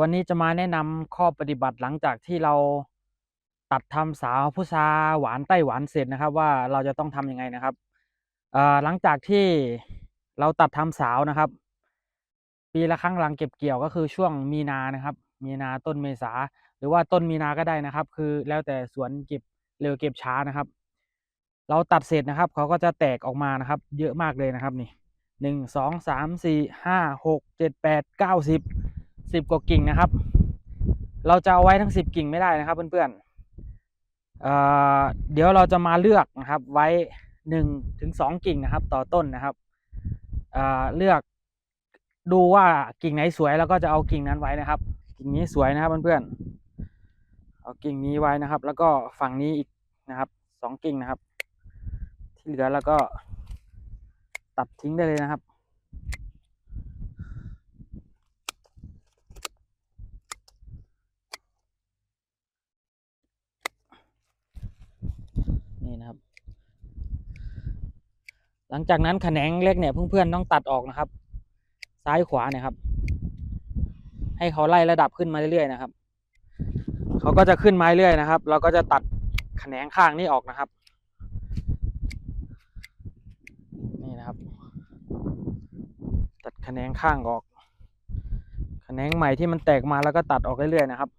วันนี้จะมาแนะนำข้อปฏิบัติหลังจากที่เราตัดทำสาวพุทราหวานไต้หวันเสร็จนะครับ ว่าเราจะต้องทำยังไงนะครับหลังจากที่เราตัดทำสาวนะครับ ปีละครั้งหลังเก็บเกี่ยวก็คือช่วงมีนานะครับ มีนาต้นเมษาหรือว่าต้นมีนาก็ได้นะครับ คือแล้วแต่สวนเก็บเร็วเก็บช้านะครับ เราตัดเสร็จนะครับเขาก็จะแตกออกมานะครับ เยอะมากเลยนะครับนี่หนึ่งสองสามสี่ห้าหกเจ็ดแปดเก้าสิบ สิบกว่ากิ่งนะครับ เราจะเอาไว้ทั้งสิบกิ่งไม่ได้นะครับเพื่อนๆเเดี๋ยวเราจะมาเลือกนะครับไว้หนึ่งถึงสองกิ่งนะครับ ต่อต้นนะครับเเลือกดูว่ากิ่งไหนสวยแล้วก็จะเอากิ่งนั้นไว้นะครับ กิ่งนี้สวยนะครับเพื่อนๆเอากิ่งนี้ไว้นะครับ แล้วก็ฝั่งนี้อีกนะครับสองกิ่งนะครับ ที่เหลือแล้วก็ตัดทิ้งได้เลยนะครับ นี่นะครับ หลังจากนั้นแขนงเล็กเนี่ยเพื่อนๆต้องตัดออกนะครับ ซ้ายขวาเนี่ยครับ ให้เขาไล่ระดับขึ้นมาเรื่อยๆนะครับเขาก็จะขึ้นมาเรื่อยๆนะครับ เราก็จะตัดแขนงข้างนี้ออกนะครับนี่นะครับ ตัดแขนงข้างออกแขนงใหม่ที่มันแตกมาแล้วก็ตัดออกเรื่อยๆนะครับ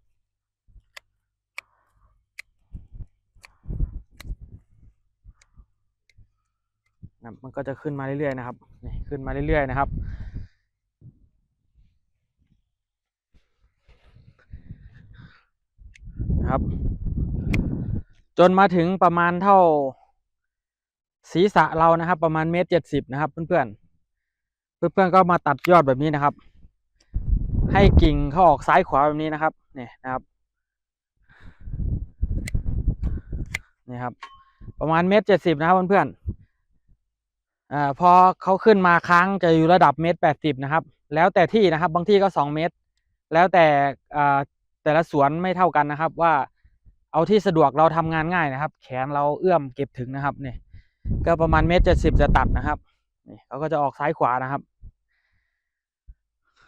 นะมันก็จะขึ้นมาเรื่อยๆนะครับนี่ขึ้นมาเรื่อยๆนะครับ นะครับ จนมาถึงประมาณเท่าศีรษะเรานะครับ ประมาณเมตรเจ็ดสิบนะครับ เพื่อนๆเพื่อนๆก็มาตัดยอดแบบนี้นะครับ ให้กิ่งเขาออกซ้ายขวาแบบนี้นะครับเนี่ยนะครับนี่ครับ ประมาณเมตรเจ็ดสิบนะครับเพื่อนๆ อ่าพอเขาขึ้นมาค้างจะอยู่ระดับเมตรแปดสิบนะครับ แล้วแต่ที่นะครับ บางที่ก็สองเมตร แล้วแต่อ่าแต่ละสวนไม่เท่ากันนะครับ ว่าเอาที่สะดวกเราทำงานง่ายนะครับ แขนเราเอื้อมเก็บถึงนะครับเนี่ยก็ประมาณเมตรเจ็ดสิบจะตัดนะครับนี่เขาก็จะออกซ้ายขวานะครับ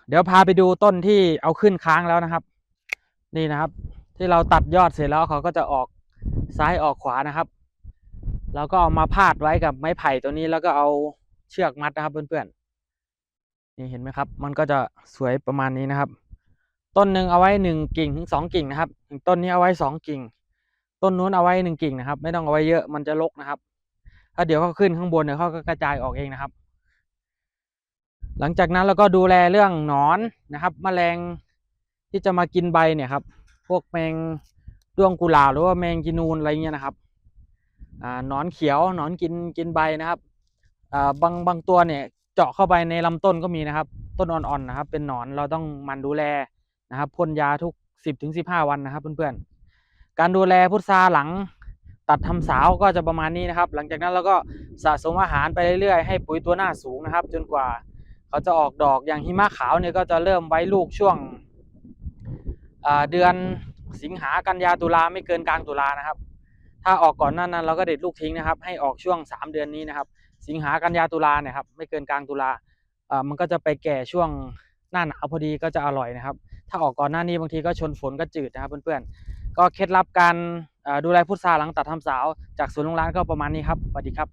เดี๋ยวพาไปดูต้นที่เอาขึ้นค้างแล้วนะครับ นี่นะครับ ที่เราตัดยอดเสร็จแล้วเขาก็จะออกซ้ายออกขวานะครับ แล้วก็เอามาพาดไว้กับไม้ไผ่ตัวนี้แล้วก็เอาเชือกมัดนะครับเพื่อนๆนี่เห็นไหมครับ มันก็จะสวยประมาณนี้นะครับ ต้นหนึ่งเอาไว้หนึ่งกิ่งถึงสองกิ่งนะครับต้นนี้เอาไว้สองกิ่ง ต้นนู้นเอาไว้หนึ่งกิ่งนะครับ ไม่ต้องเอาไว้เยอะมันจะรกนะครับ ถ้าเดี๋ยวเขาขึ้นข้างบนเดี๋ยวเขาก็กระจายออกเองนะครับ หลังจากนั้นเราก็ดูแลเรื่องหนอนนะครับแมลงที่จะมากินใบเนี่ยครับ พวกแมงด้วงกุหลาบหรือว่าแมงกินูนอะไรเงี้ยนะครับ นอนเขียวนอนกินกินใบนะครับอ่าบางบางตัวเนี่ยเจาะเข้าไปในลำต้นก็มีนะครับ ต้นอ่อนๆนะครับ เป็นหนอนเราต้องมันดูแลนะครับพ่นยาทุกสิบถึงสิบห้าวันนะครับเพื่อนๆ การดูแลพุทราหลังตัดทำสาวก็จะประมาณนี้นะครับ หลังจากนั้นเราก็สะสมอาหารไปเรื่อยๆ ให้ปุ๋ยตัวหน้าสูงนะครับ จนกว่าเขาจะออกดอกอย่างหิมะขาวเนี่ยก็จะเริ่มไว้ลูกช่วงเดือนสิงหากันยาตุลาไม่เกินกลางตุลานะครับ ถ้าออกก่อนหน้านั้นเราก็เด็ดลูกทิ้งนะครับ ให้ออกช่วงสามเดือนนี้นะครับ สิงหากันยาตุลาเนี่ยครับไม่เกินกลางตุลาอ่ามันก็จะไปแก่ช่วงหน้าหนาวพอดีก็จะอร่อยนะครับ ถ้าออกก่อนหน้านี้บางทีก็ชนฝนก็จืดนะครับเพื่อนๆ ก็เคล็ดลับการดูแลพุทราหลังตัดทำสาว จากสวนลุงร้านก็ประมาณนี้ครับสวัสดีครับ